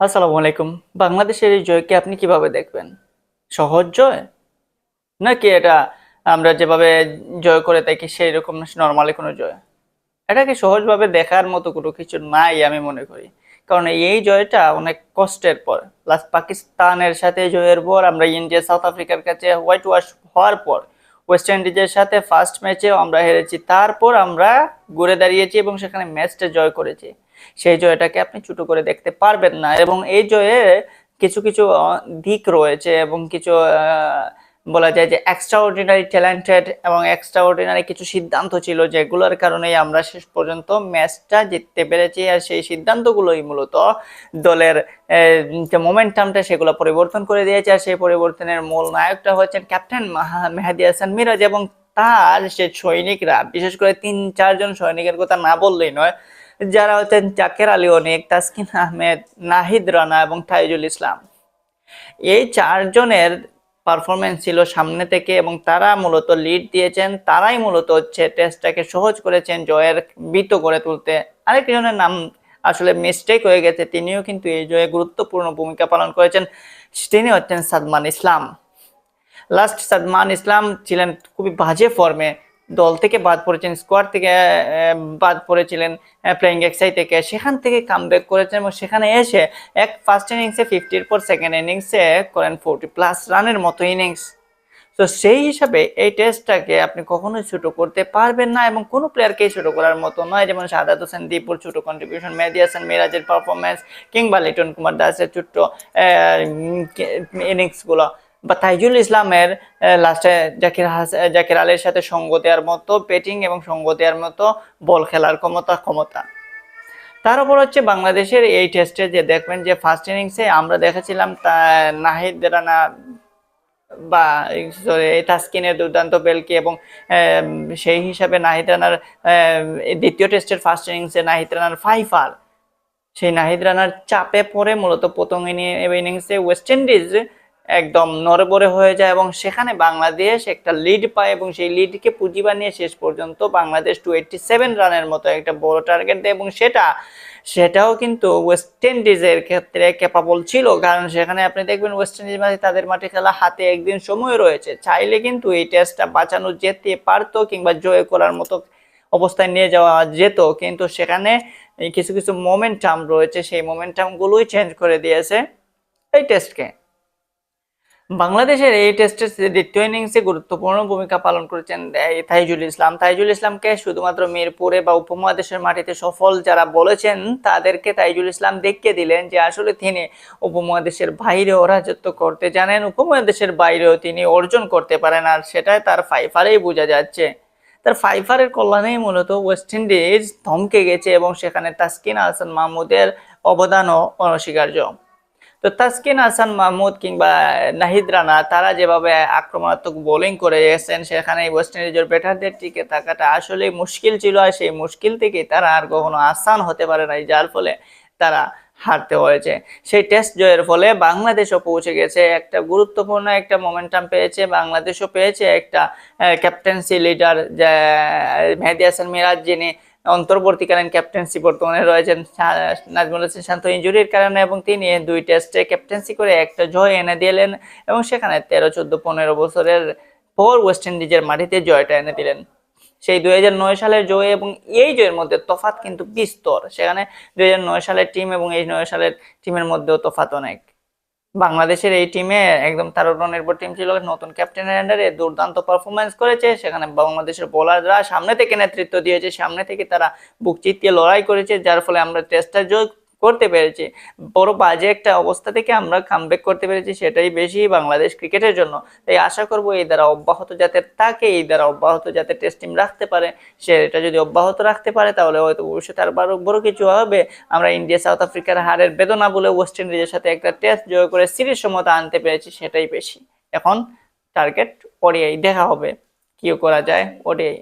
আসসালামু আলাইকুম। বাংলাদেশের এই জয়কে আপনি কীভাবে দেখবেন? সহজ জয়? নাকি এটা আমরা যেভাবে জয় করে থাকি সেই রকম নর্মালি কোনো জয়? এটাকে সহজভাবে দেখার মতো কোনো কিছু নাই আমি মনে করি। কারণ এই জয়টা অনেক কষ্টের পর। লাস্ট পাকিস্তানের সাথে জয়ের পর, আমরা ইন্ডিয়া সাউথ আফ্রিকার কাছে হোয়াইট ওয়াশ হওয়ার পর ওয়েস্ট ইন্ডিজের সাথে ফার্স্ট ম্যাচেও আমরা হেরেছি। তারপর আমরা ঘুরে দাঁড়িয়েছি এবং সেখানে ম্যাচটা জয় করেছি। সেই জয়টাকে আপনি ছোট করে দেখতে পারবেন না এবং এই জয়ে কিছু কিছু দিক রয়েছে এবং কিছু বলা যায় যে এক্সট্রা অর্ডিনারি ট্যালেন্টেড এবং এক্সট্রা অর্ডিনারি কিছু সিদ্ধান্ত ছিল যেগুলোর কারণেই আমরা শেষ পর্যন্ত ম্যাচটা জিততে পেরেছি। আর সেই সিদ্ধান্তগুলোই মূলত দলের যে মোমেন্টামটা সেগুলো পরিবর্তন করে দিয়েছে। আর সেই পরিবর্তনের মূল নায়কটা হচ্ছেন ক্যাপ্টেন মাহা- মেহেদী হাসান মিরাজ এবং তার সে সৈনিকরা, বিশেষ করে তিন, চারজন সৈনিকের কথা না বললেই নয়, যারা হচ্ছেন জাকের আলী অনেক, তাসকিন আহমেদ, নাহিদ রানা এবং তাইজুল ইসলাম। এই চারজনের পারফরমেন্স ছিল সামনে থেকে এবং তারা মূলত লিড দিয়েছেন, তারাই মূলত হচ্ছে টেস্টটাকে সহজ করেছেন জয়ের বিত করে তুলতে। আরেক আরেকজনের নাম আসলে মিস্টেক হয়ে গেছে, তিনিও কিন্তু এই জয়ে গুরুত্বপূর্ণ ভূমিকা পালন করেছেন, তিনি হচ্ছেন সাদমান ইসলাম। লাস্ট সাদমান ইসলাম ছিলেন খুবই বাজে ফর্মে দল থেকে বাদ পড়েছেন স্কোয়াড থেকে বাদ পড়েছিলেন প্লেয়িং এক্সাই থেকে, সেখান থেকে কামব্যাক করেছেন এবং সেখানে এসে এক ফার্স্ট ইনিংসে ফিফটির পর সেকেন্ড ইনিংসে করেন ফোরটি প্লাস রানের মতো ইনিংস তো সেই হিসাবে এই টেস্টটাকে আপনি কখনোই ছোট করতে পারবেন না এবং কোনো প্লেয়ারকেই ছোট করার মতো নয়। যেমন সাদাত হোসেন দীপুর ছোট কন্ট্রিবিউশন মেহেদি হাসান, মিরাজের পারফরমেন্স কিংবা লিটন কুমার দাসের ছোট্ট ইনিংসগুলো বা তাইজুল ইসলামের লাস্টে জাকির হাস জাকির আলীর সাথে সঙ্গ দেওয়ার মতো ব্যাটিং এবং সঙ্গ দেওয়ার মতো বল খেলার ক্ষমতা ক্ষমতা। তার উপর হচ্ছে বাংলাদেশের এই টেস্টে যে দেখবেন যে ফার্স্ট ইনিংসে আমরা দেখেছিলাম নাহিদ রানা বা তাস্কিনের দুর্দান্ত বেলকি এবং সেই হিসাবে নাহিদ রানার দ্বিতীয় টেস্টের ফার্স্ট ইনিংসে নাহিদ রানার ফাইফার সেই নাহিদ রানার চাপে পড়ে মূলত প্রথম ইনিংসে ওয়েস্ট ইন্ডিজ একদম নড়বড়ে হয়ে যায় এবং সেখানে বাংলাদেশ একটা লিড পায় এবং সেই লিডকে পুঁজি বানিয়ে শেষ পর্যন্ত বাংলাদেশ টু এইটটি সেভেন রানের মতো একটা বড় টার্গেট দেয় এবং সেটা, সেটাও কিন্তু ওয়েস্ট ইন্ডিজের ক্ষেত্রে ক্যাপাবল ছিল। কারণ সেখানে আপনি দেখবেন ওয়েস্ট ইন্ডিজ মাঠে তাদের মাঠে খেলা হাতে একদিন সময় রয়েছে। চাইলে কিন্তু এই টেস্টটা বাঁচানো যেতে পারতো কিংবা জয় করার মতো অবস্থায় নিয়ে যাওয়া যেত। কিন্তু সেখানে কিছু কিছু মোমেন্টাম রয়েছে। সেই মোমেন্টামগুলোই চেঞ্জ করে দিয়েছে এই টেস্টকে বাংলাদেশের এই টেস্টের দ্বিতীয় ইনিংসে গুরুত্বপূর্ণ ভূমিকা পালন করেছেন তাইজুল ইসলাম। তাইজুল ইসলামকে শুধুমাত্র মিরপুরে বা উপমহাদেশের মাটিতে সফল যারা বলেছেন, তাদেরকে তাইজুল ইসলাম দেখিয়ে দিলেন যে আসলে তিনি উপমহাদেশের বাইরেও রাজত্ব করতে জানেন, উপমহাদেশের বাইরেও তিনি অর্জন করতে পারেন আর সেটাই তার ফাইফারেই বোঝা যাচ্ছে। তার ফাইফারের কল্যাণেই মূলত ওয়েস্ট ইন্ডিজ থমকে গেছে এবং সেখানে তাসকিন হাসান মাহমুদের অবদানও অনস্বীকার্য। তো তাসকিন হাসান মাহমুদ কিংবা নাহিদ রানা, তারা যেভাবে আক্রমণাত্মক বোলিং করে এসেছেন সেখানে ওয়েস্ট ইন্ডিজের ব্যাটারদের টিকে থাকাটা আসলে মুশকিল ছিল আর সেই মুশকিল থেকে তারা আর কখনো আসান হতে পারে নাই, যার ফলে তারা হারতে হয়েছে। সেই টেস্ট জয়ের ফলে বাংলাদেশও পৌঁছে গেছে, একটা গুরুত্বপূর্ণ একটা মোমেন্টাম পেয়েছে, বাংলাদেশও পেয়েছে একটা ক্যাপ্টেন্সি লিডার মেহেদি হাসান মিরাজ যিনি অন্তর্বর্তীকালীন ক্যাপ্টেন্সি বর্তমানে রয়েছেন নাজমুল হোসেন শান্ত ইঞ্জুরির কারণে এবং তিনি দুই টেস্টে ক্যাপ্টেন্সি করে একটা জয় এনে দিলেন এবং সেখানে তেরো, চোদ্দ, পনেরো বছরের পর ওয়েস্ট ইন্ডিজের মাটিতে জয়টা এনে দিলেন। সেই দুই সালের জয় এবং এই জয়ের মধ্যে তফাৎ কিন্তু বিস্তর। সেখানে দুই সালের টিম এবং এই নয় সালের টিমের মধ্যেও তফাৎ অনেক। বাংলাদেশের এই টিমে একদম তারকা টিম ছিল, নতুন ক্যাপ্টেনের আন্ডারে দুর্দান্ত পারফরমেন্স করেছে, সেখানে বাংলাদেশের বোলাররা সামনে থেকে নেতৃত্ব দিয়েছে, সামনে থেকে তারা বুক চিতিয়ে লড়াই করেছে, যার ফলে আমরা টেস্টটা জয় করতে পেরেছি। বড় বাজে একটা অবস্থা থেকে আমরা কামব্যাক করতে পেরেছি, সেটাই বেশি বাংলাদেশ ক্রিকেটের জন্য। তাই আশা করব এই দ্বারা অব্যাহত যাতে তাকে, এই দ্বারা অব্যাহত যাতে টেস্ট টিম রাখতে পারে, সেটা যদি অব্যাহত রাখতে পারে, তাহলে হয়তো ভবিষ্যতে আর বড় বড় কিছু হবে। আমরা ইন্ডিয়া, সাউথ আফ্রিকার হারের বেদনা বলে ওয়েস্ট ইন্ডিজের সাথে একটা টেস্ট জয় করে সিরিজ সমতা আনতে পেরেছি, সেটাই বেশি। এখন টার্গেট ওডিআই দেখা হবে। কি করা যায়, ওডিআই।